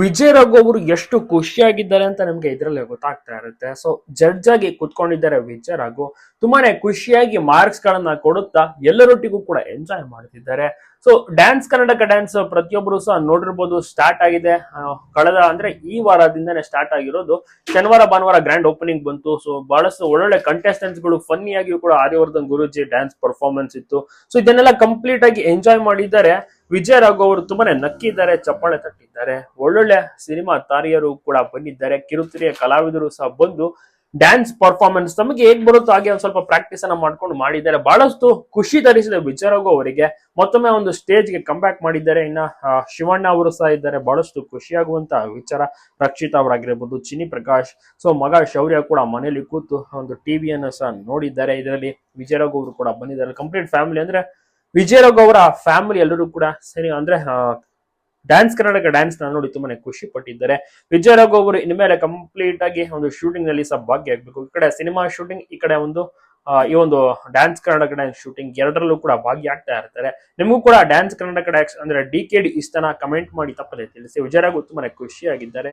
ವಿಜಯ್ ರಘು ಅವರು ಎಷ್ಟು ಖುಷಿಯಾಗಿದ್ದಾರೆ ಅಂತ ನಮ್ಗೆ ಇದ್ರಲ್ಲಿ ಗೊತ್ತಾಗ್ತಾ ಇರುತ್ತೆ. ಸೊ ಜಡ್ಜ್ ಆಗಿ ಕುತ್ಕೊಂಡಿದ್ದಾರೆ ವಿಜಯ್ ರಘು. ತುಂಬಾನೇ ಖುಷಿಯಾಗಿ ಮಾರ್ಕ್ಸ್ ಗಳನ್ನ ಕೊಡುತ್ತಾ ಎಲ್ಲರೊಟ್ಟಿಗೂ ಕೂಡ ಎಂಜಾಯ್ ಮಾಡ್ತಿದ್ದಾರೆ. ಸೊ ಡ್ಯಾನ್ಸ್ ಕರ್ನಾಟಕ ಡ್ಯಾನ್ಸ್ ಪ್ರತಿಯೊಬ್ಬರು ಸಹ ನೋಡಿರ್ಬೋದು ಸ್ಟಾರ್ಟ್ ಆಗಿದೆ. ಕಳೆದ ಅಂದ್ರೆ ಈ ವಾರದಿಂದನೇ ಸ್ಟಾರ್ಟ್ ಆಗಿರೋದು. ಶನಿವಾರ, ಭಾನುವಾರ ಗ್ರ್ಯಾಂಡ್ ಓಪನಿಂಗ್ ಬಂತು. ಸೊ ಬಹಳಷ್ಟು ಒಳ್ಳೊಳ್ಳೆ ಕಂಟೆಸ್ಟೆಂಟ್ಸ್ಗಳು ಫನ್ನಿ ಆಗಿಯೂ ಕೂಡ ಆರ್ಯವರ್ಧನ್ ಗುರುಜಿ ಡ್ಯಾನ್ಸ್ ಪರ್ಫಾರ್ಮೆನ್ಸ್ ಇತ್ತು. ಸೊ ಇದನ್ನೆಲ್ಲ ಕಂಪ್ಲೀಟ್ ಆಗಿ ಎಂಜಾಯ್ ಮಾಡಿದ್ದಾರೆ. ವಿಜಯ್ ರಾಘವ್ ಅವರು ತುಂಬಾನೇ ನಕ್ಕಿದ್ದಾರೆ, ಚಪ್ಪಾಳೆ ತಟ್ಟಿದ್ದಾರೆ. ಒಳ್ಳೊಳ್ಳೆ ಸಿನಿಮಾ ತಾರಿಯರು ಕೂಡ ಬಂದಿದ್ದಾರೆ. ಕಿರುತೆರೆಯ ಕಲಾವಿದರು ಸಹ ಬಂದು ಡ್ಯಾನ್ಸ್ ಪರ್ಫಾರ್ಮೆನ್ಸ್ ನಮಗೆ ಹೇಗ್ ಬರುತ್ತೋ ಹಾಗೆ ಒಂದ್ ಸ್ವಲ್ಪ ಪ್ರಾಕ್ಟೀಸ್ ಅನ್ನ ಮಾಡ್ಕೊಂಡು ಮಾಡಿದ್ದಾರೆ. ಬಹಳಷ್ಟು ಖುಷಿ ತರಿಸಿದೆ ವಿಜಯ ರಾಘವ್ ಅವರಿಗೆ. ಮತ್ತೊಮ್ಮೆ ಒಂದು ಸ್ಟೇಜ್ಗೆ ಕಂಬ್ಯಾಕ್ ಮಾಡಿದ್ದಾರೆ. ಇನ್ನ ಶಿವಣ್ಣ ಅವರು ಸಹ ಇದ್ದಾರೆ. ಬಹಳಷ್ಟು ಖುಷಿಯಾಗುವಂತ ವಿಚಾರ. ರಕ್ಷಿತಾ ಅವರಾಗಿರ್ಬೋದು ಚಿನಿ ಪ್ರಕಾಶ್, ಸೊ ಮಗ ಶೌರ್ಯ ಕೂಡ ಮನೆಯಲ್ಲಿ ಕೂತು ಒಂದು ಟಿವಿಯನ್ನು ಸಹ ನೋಡಿದ್ದಾರೆ. ಇದರಲ್ಲಿ ವಿಜಯ ರಾಘವ್ ಅವರು ಕೂಡ ಬಂದಿದ್ದಾರೆ. ಕಂಪ್ಲೀಟ್ ಫ್ಯಾಮಿಲಿ ಅಂದ್ರೆ ವಿಜಯ್ ರಾಘವ್ ಅವರ ಫ್ಯಾಮಿಲಿ ಎಲ್ಲರೂ ಕೂಡ ಸರಿ ಅಂದ್ರೆ ಡ್ಯಾನ್ಸ್ ಕರ್ನಾಟಕ ಡ್ಯಾನ್ಸ್ನ ನೋಡಿ ತುಂಬಾನೇ ಖುಷಿ ಪಟ್ಟಿದ್ದಾರೆ. ವಿಜಯ್ ರಾಘವ್ ಅವರು ಇನ್ಮೇಲೆ ಕಂಪ್ಲೀಟ್ ಆಗಿ ಒಂದು ಶೂಟಿಂಗ್ನಲ್ಲಿ ಸಹ ಭಾಗಿಯಾಗಬೇಕು ಈ ಕಡೆ ಸಿನಿಮಾ ಶೂಟಿಂಗ್ ಈ ಕಡೆ ಒಂದು ಈ ಒಂದು ಡ್ಯಾನ್ಸ್ ಕರ್ನಾಟಕ ಡ್ಯಾನ್ಸ್ ಶೂಟಿಂಗ್ ಎರಡರಲ್ಲೂ ಕೂಡ ಭಾಗಿಯಾಗ್ತಾ ಇರ್ತಾರೆ. ನಿಮಗೂ ಕೂಡ ಡ್ಯಾನ್ಸ್ ಕರ್ನಾಟಕ ಡ್ಯಾನ್ಸ್ ಅಂದ್ರೆ ಡಿ ಕೆ ಡಿ ಇಷ್ಟನ ಕಮೆಂಟ್ ಮಾಡಿ ತಪ್ಪದೆ ತಿಳಿಸಿ. ವಿಜಯ್ ರಾಘವ್ ತುಂಬಾನೇ ಖುಷಿಯಾಗಿದ್ದಾರೆ.